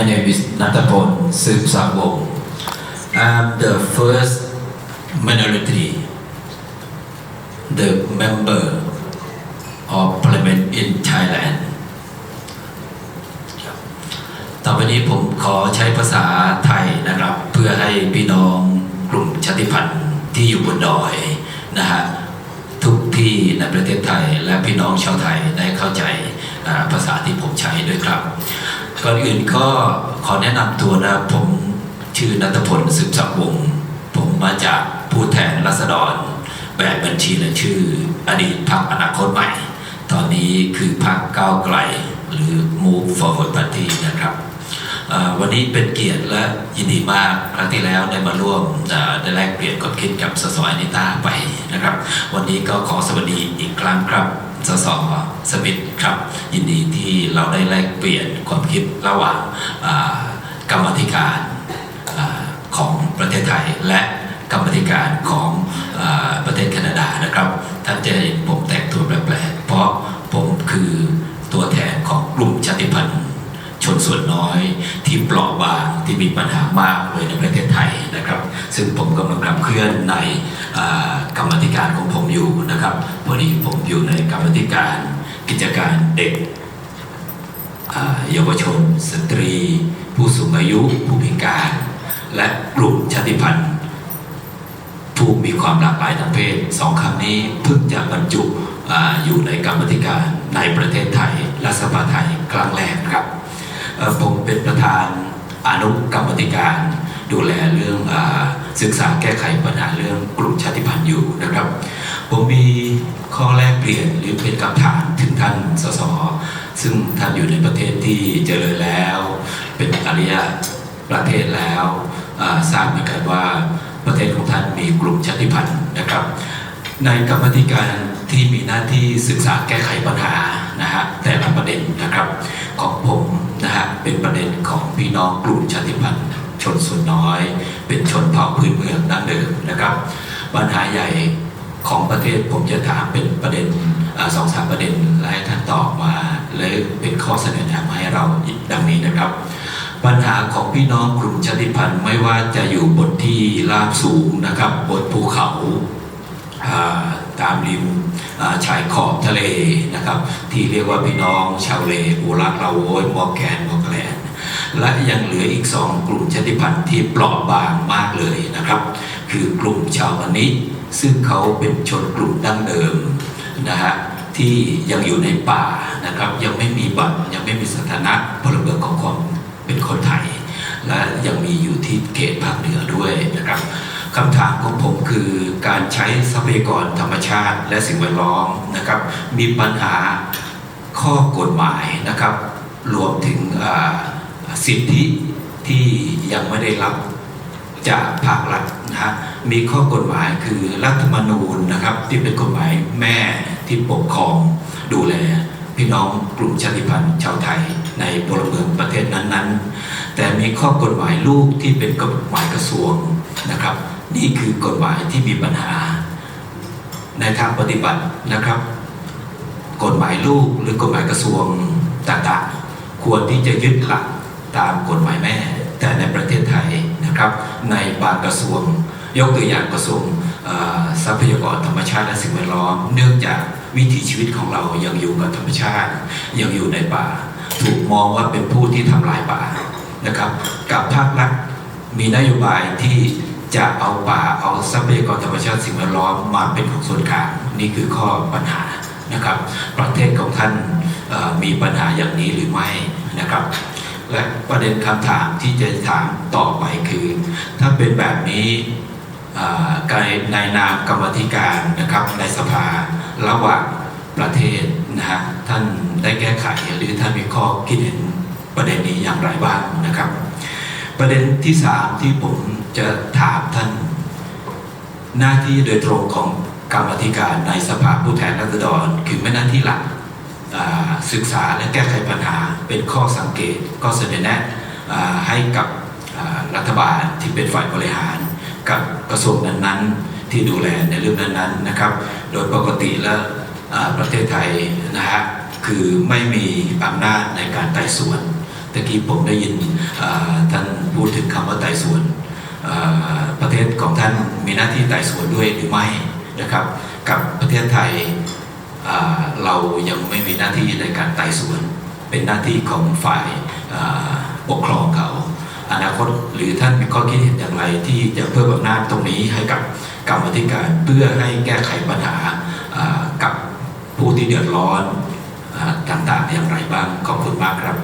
My name is Natapon Sipsawong. I'm the first minority, the member of parliament in Thailand. ต่อไปนี้ผมขอใช้ภาษาไทยนะครับ เพื่อให้พี่น้องกลุ่มชาติพันธุ์ที่อยู่บนดอยนะฮะทุกที่ในประเทศไทยและพี่น้องชาวไทยได้เข้าใจภาษาที่ผมใช้ด้วยครับ ก่อนอื่นก็ขอแนะนำตัวนะผมชื่อนัทพลสืบสักวง ผมมาจากผู้แทนรัษฎร แบบบัญชีและชื่อ อดีตพรรคอนาคตใหม่ ตอนนี้คือพรรคก้าวไกล หรือ Move Forward Party นะครับ วันนี้เป็นเกียรติและยินดีมากครั้งที่แล้วได้มาร่วมได้แลกเปลี่ยนความคิดกับสสอนิต้าไปนะครับ วันนี้ก็ขอสวัสดีอีกครั้งครับสสสมิธครับ ยินดีที่เราได้แลกเปลี่ยนความคิดระหว่างกรรมธิการอของประเทศไทยและกรรมธิการของอประเทศแคนาดานะครับท่านจะเห็นผมแต่งตัวแปลกๆเพราะผมคือตัวแทนของกลุ่มชาติพันธุ์ ชนส่วนน้อยที่เปราะบางที่ มีปัญหามากเลยในประเทศไทยนะครับ ซึ่งผมกำลังขับเคลื่อนในกรรมธิการของผมอยู่นะครับพอดีผมอยู่ในกรรมธิการกิจการเด็กเยาวชน สตรี ผู้สูงอายุ ผู้พิการ และกลุ่มชาติพันธุ์ ผู้มีความหลากหลายทางเพศสองคำนี้เพิ่งจะบรรจุออยู่ในกรรมธิการในประเทศไทยและสภาไทยครั้งแรกครับผมเป็นประธาน อนุกรรมธิการ ดูแลเรื่องอศึกษาแก้ไขปัญหาเรื่องกลุ่มชาติพันธุ์อยู่นะครับ ผมมีข้อแลกเปลี่ยนหรือเป็นคำถามถึงท่านสสซึ่งท่านอยู่ในประเทศที่เจริญแล้ว เป็นอริยประเทศแล้วทราบเหมือนกันว่าประเทศของท่านมีกลุ่มชาติพันธุ์นะครับ ในกรรมธิการ ที่มีหน้าที่ศึกษาแก้ไขปัญหานะฮะแต่ละประเด็นนะครับของผมนะฮะเป็นประเด็นของพี่น้องกลุ่มชาติพันธุ์ ชนส่วนน้อย เป็นชนเผ่าพื้นเมืองดั้งเดิมนะครับ ปัญหาใหญ่ของประเทศผมจะถามเป็นประเด็นสองสามประเด็นและให้ท่านตอบมาและเป็นข้อเสนอแนะมาให้เราดังนี้นะครับ ปัญหาของพี่น้องกลุ่มชาติพันธุ์ไม่ว่าจะอยู่บนที่ราบสูงนะครับ บนภูเขาอ่า ตามริมอ่าชายขอบทะเลนะครับ ที่เรียกว่าพี่น้องชาวเลอูรักเราโวยมอแกนมอแกลนและยังเหลืออีกสองกลุ่มชาติพันธุ์ที่เปราะบางมากเลยนะครับ คือกลุ่มชาวมณิซึ่งเขาเป็นชนกลุ่มดั้งเดิมนะฮะที่ยังอยู่ในป่านะครับ ยังไม่มีบัตรยังไม่มีสถานะพลเมืองของความเป็นคนไทย และยังมีอยู่ที่เขตภาคเหนือด้วยนะครับ คำถามของผมคือการใช้ทรัพยากรธรรมชาติและสิ่งแวดล้อมนะครับ มีปัญหาข้อกฎหมายนะครับ รวมถึงสิทธิที่ยังไม่ได้รับจากภาครัฐนะฮะมีข้อกฎหมายคือรัฐธรรมนูญนะครับ ที่เป็นกฎหมายแม่ที่ปกครองดูแลพี่น้องกลุ่มชาติพันธุ์ชาวไทยในพลเมืองประเทศนั้นๆ แต่มีข้อกฎหมายลูกที่เป็นกฎหมายกระทรวงนะครับ นี่คือกฎหมายที่มีปัญหา ในทางปฏิบัตินะครับ กฎหมายลูกหรือกฎหมายกระทรวงต่างๆ ควรที่จะยึดหลักตามกฎหมายแม่ แต่ในประเทศไทยนะครับ ในบางกระทรวง ยกตัวอย่างกระทรวงทรัพยากรธรรมชาติและสิ่งแวดล้อม เนื่องจากวิถีชีวิตของเรายังอยู่กับธรรมชาติ ยังอยู่ในป่า ถูกมองว่าเป็นผู้ที่ทำลายป่านะครับ กับภาครัฐมีนโยบายที่ จะเอาป่าเอาทรัพยากรธรรมชาติสิ่งแวดล้อมมาเป็นของส่วนกลางนี่คือข้อปัญหานะครับ ประเทศของท่านมีปัญหาอย่างนี้หรือไม่นะครับ และประเด็นคำถามที่จะถามต่อไปคือ ถ้าเป็นแบบนี้อ่าการในนามกรรมธิการนะครับในสภาระหว่างประเทศนะฮะท่านได้แก้ไขหรือท่านมีข้อคิดเห็นประเด็นนี้อย่างไรบ้างนะครับ ประเด็นที่สามที่ผม จะถามท่านหน้าที่โดยตรงของกรรมธิการในสภาผู้แทนราษฎร คือไม่หน้าที่หลักศึกษาและแก้ไขปัญหาเป็นข้อสังเกตก็เสนอแนะให้กับรัฐบาลที่เป็นฝ่ายบริหาร กับกระทรวงนั้นๆ ที่ดูแลในเรื่องนั้นๆนะครับ โดยปกติแล้วประเทศไทยนะฮะคือไม่มีอำนาจในการไต่สวนตะกี้ผมได้ยินท่านพูดถึงคำว่าไต่สวน ประเทศของท่านมีหน้าที่ไต่สวนด้วยหรือไม่นะครับ กับประเทศไทยเรายังไม่มีหน้าที่ในการไต่สวน เป็นหน้าที่ของฝ่ายปกครองเขาอนาคตหรือท่านมีข้อคิดเห็นอย่างไรที่จะเพิ่มอำนาจตรงนี้ให้กับกรรมธิการเพื่อให้แก้ไขปัญหากับผู้ที่เดือดร้อนอต่างๆอย่างไรบ้างขอบคุณมากครับ